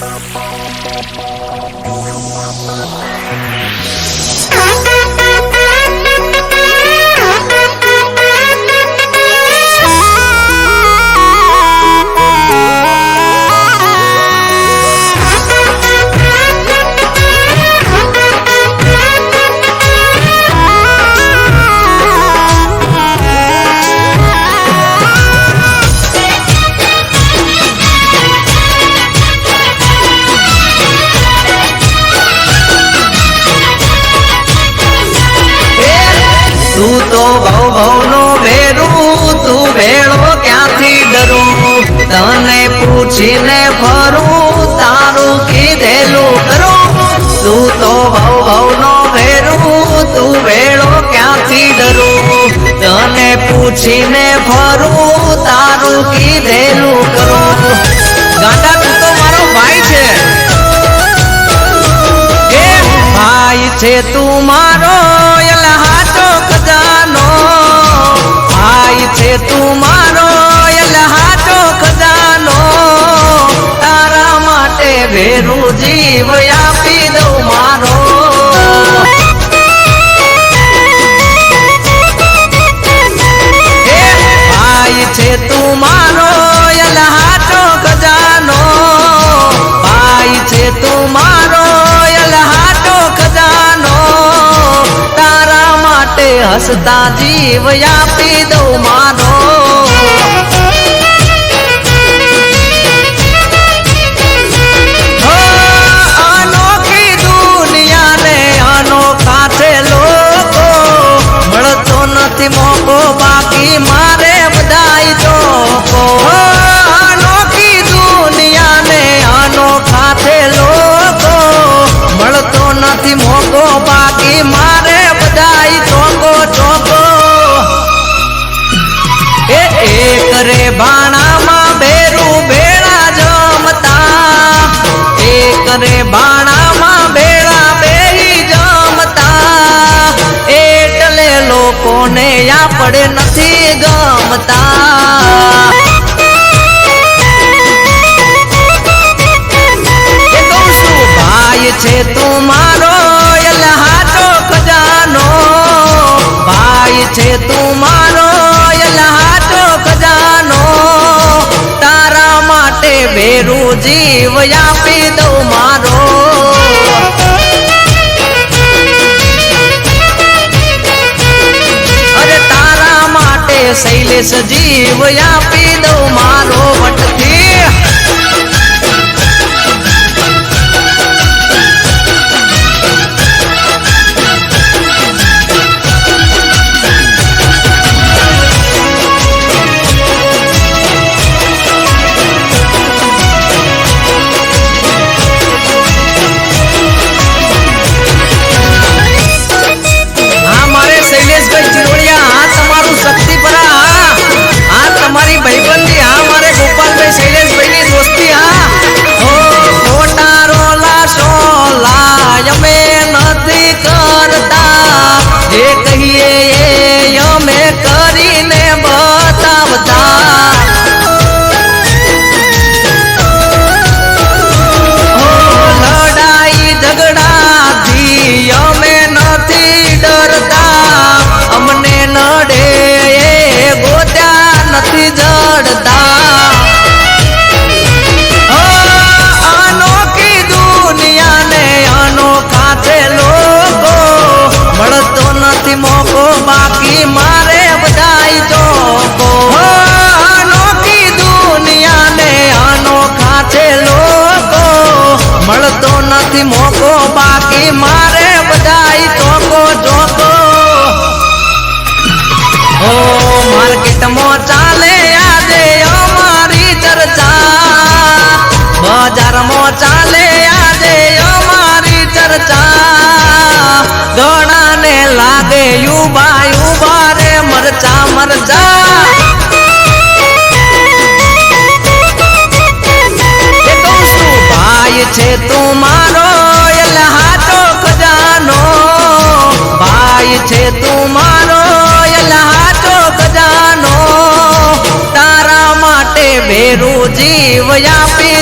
Ah! તું તો ભવ ભવનો ભેરું તું ભેળો ક્યાંથી ડરું? તને પૂછીને ફરું, તારું કીધેલું કરું? તું તો ભવ ભવનો ભેરું તું ભેળો ક્યાંથી ડરું? તને પૂછીને ફરું, તારું કીધેલું કરું? ગાંડા તું તો મારો ભાઈ છે. ભાઈ છે તું ભેરું જીવ આપી દઉં મારો. ભાઈ છે તું મારો યલહાટો ખજાનો ભાઈ છે તું મારો તારા માટે હસતા જીવ આપી દઉં મારો. મોકો બાકી મારે આપણે નથી ગમતા. ભાઈ છે તું મારો? યલહાટો ખજાનો. ભાઈ છે તું મારો? યલહાટો ખજાનો. તારા માટે ભેરું જીવ આપી શૈલેષ જીવ આપી દઉં મારો વટથી ચર્ચા ઘણાને લાગે યુબા યુબા રે મરચા. મરચા ભાઈ છે તું મારો યલહાટો ખજાનો. ભાઈ છે તું મારો યલહાટો ખજાનો. તારા માટે ભેરું જીવ આપી